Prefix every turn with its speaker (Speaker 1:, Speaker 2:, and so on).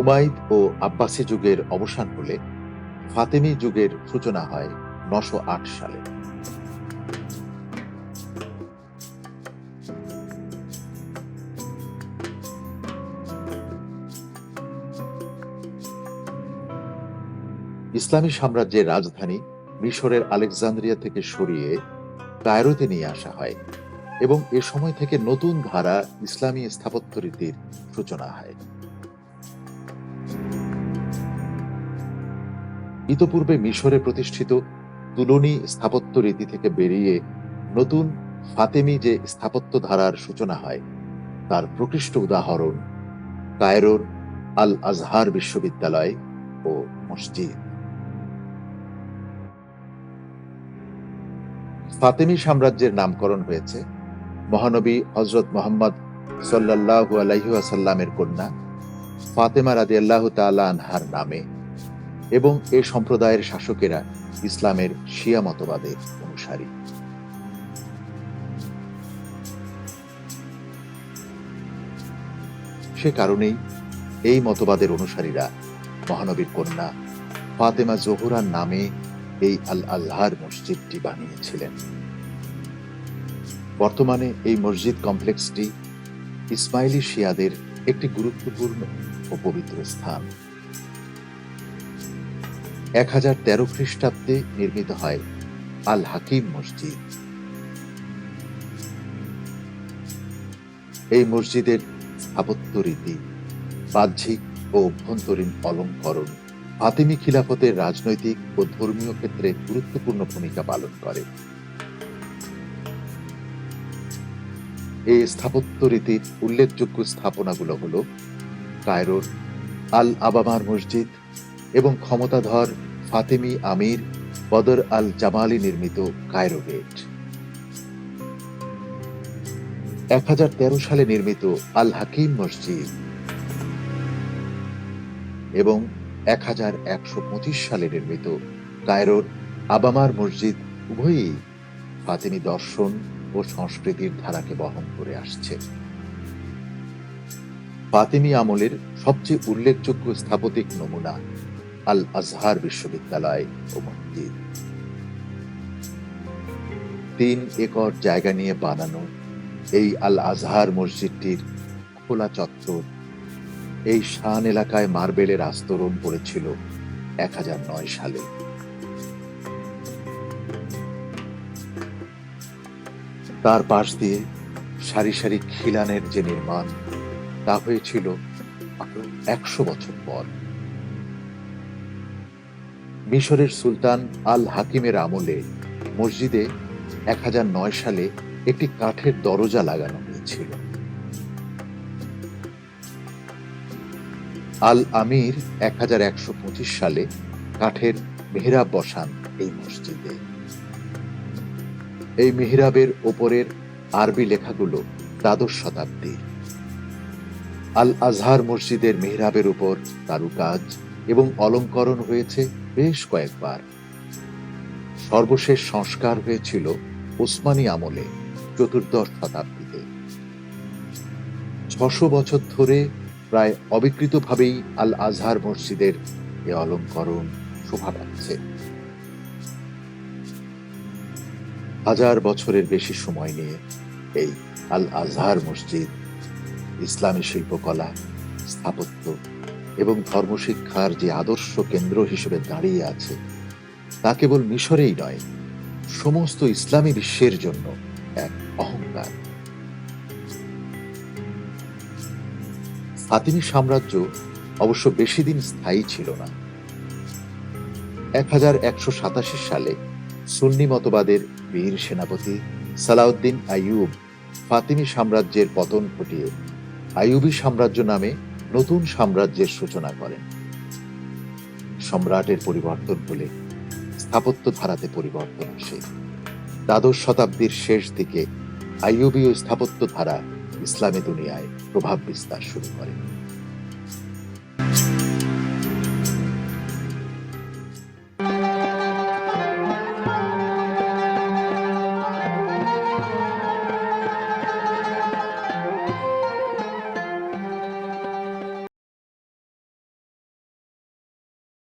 Speaker 1: উমাইদ ও আব্বাসী যুগের অবসান হলে ফাতেমি যুগের সূচনা হয় নশো সালে। ইসলামী সাম্রাজ্যের রাজধানী মিশরের আলেকজান্দ্রিয়া থেকে সরিয়ে কায়রোতে নিয়ে আসা হয় এবং এ সময় থেকে নতুন ধারা ইসলামী স্থাপত্য রীতির সূচনা হয়। ইতপূর্বে মিশরে প্রতিষ্ঠিত তুলনী স্থাপত্য রীতি থেকে বেরিয়ে নতুন ফাতেমি যে স্থাপত্য ধারার সূচনা হয়, তার প্রকৃষ্ট উদাহরণ কায়রোর আল আজহার বিশ্ববিদ্যালয় ও মসজিদ। ফাতেমি সাম্রাজ্যের নামকরণ হয়েছে মহানবী হজরত মোহাম্মদ সাল্লাল্লাহু আলাইহি ওয়াসাল্লামের কন্যা ফাতেমা রাজি আল্লাহ তাআলা আনহার নামে। এবং এ সম্প্রদায়ের শাসকেরা ইসলামের শিয়া মতবাদের অনুসারী। সে কারণেই এই মতবাদের অনুসারীরা মহানবীর কন্যা ফাতেমা জোহরার নামে এই আল আল্লাহর মসজিদটি বানিয়েছিলেন। বর্তমানে এই মসজিদ কমপ্লেক্সটি ইসমাইলি শিয়াদের একটি গুরুত্বপূর্ণ ও পবিত্র স্থান। এক হাজার তেরো খ্রিস্টাব্দে নির্মিত হয় আল হাকিম মসজিদ। এই মসজিদের স্থাপত্য রীতি, বাহ্যিক ও অভ্যন্তরীণ অলঙ্করণ ফাতিমি খিলাফতের রাজনৈতিক ও ধর্মীয় ক্ষেত্রে গুরুত্বপূর্ণ ভূমিকা পালন করে। এই স্থাপত্য রীতির উল্লেখযোগ্য স্থাপনাগুলো হল কায়রোর আল আবামার মসজিদ এবং ক্ষমতাধর ফাতেমি আমির বদর আল জামালি নির্মিত কায়রো গেট এক সালে নির্মিত আল হাকিম মসজিদ এবং এক হাজার একশো পঁচিশ সালে নির্মিত কায়রোর আবামার মসজিদ উভয়ই ফাতেমি দর্শন ও সংস্কৃতির ধারাকে বহন করে আসছে। ফাতেমি আমলের সবচেয়ে উল্লেখযোগ্য স্থাপতিক নমুনা আল আজহার বিশ্ববিদ্যালয় ও মসজিদ। তিন একর জায়গা নিয়ে বানানো এই আল আজহার মসজিদটির খোলা চত্বর এই শান এলাকায় মার্বেলের আস্তরণ পড়েছিল এক হাজার নয় সালে। তার পাশ দিয়ে সারি সারি খিলানের যে নির্মাণ, তা হয়েছিল একশো বছর পর। মিশরের সুলতান আল হাকিমের আমলে মসজিদে এক হাজার নয় সালে একটি কাঠের দরজা লাগানো হয়েছিল। আল আমির এক হাজার একশো পঁচিশ সালে কাঠের মেহরাব বসান এই মসজিদে। এই মেহরাবের ওপরের আরবি লেখাগুলো দ্বাদশ শতাব্দীর। আল আজহার মসজিদের মেহরাবের উপর কারুকাজ এবং অলঙ্করণ হয়েছে বেশ কয়েকবার। সর্বশেষ সংস্কার হয়েছিল ওসমানী আমলে চতুর্দশ শতাব্দীতে। ছশো বছর ধরে প্রায় অবিকৃতভাবেই আল আজহার মসজিদের এ অলঙ্করণ শোভা পাচ্ছে। হাজার বছরের বেশি সময় নিয়ে এই আল আজহার মসজিদ ইসলামী শিল্পকলা স্থাপত্য এবং ধর্মশিক্ষার যে আদর্শ কেন্দ্র হিসেবে দাঁড়িয়ে আছে, তা কেবল মিশরেই নয়, সমস্ত ইসলামী বিশ্বের জন্য এক অহংকার। ফাতিমি সাম্রাজ্য অবশ্য বেশি দিন স্থায়ী ছিল না। এক হাজার একশো সাতাশি সালে সুন্নি মতবাদের বীর সেনাপতি সালাউদ্দিন আইয়ুব ফাতিমি সাম্রাজ্যের পতন ঘটিয়ে আইয়ুবী সাম্রাজ্য নামে নতুন সাম্রাজ্যের সূচনা করেন। সম্রাটের পরিবর্তন হলে স্থাপত্য ধারাতে পরিবর্তন আসে। দ্বাদশ শতাব্দীর শেষ দিকে আইয়ুবীয় স্থাপত্য ধারা ইসলামী দুনিয়ায় প্রভাব বিস্তার শুরু করে।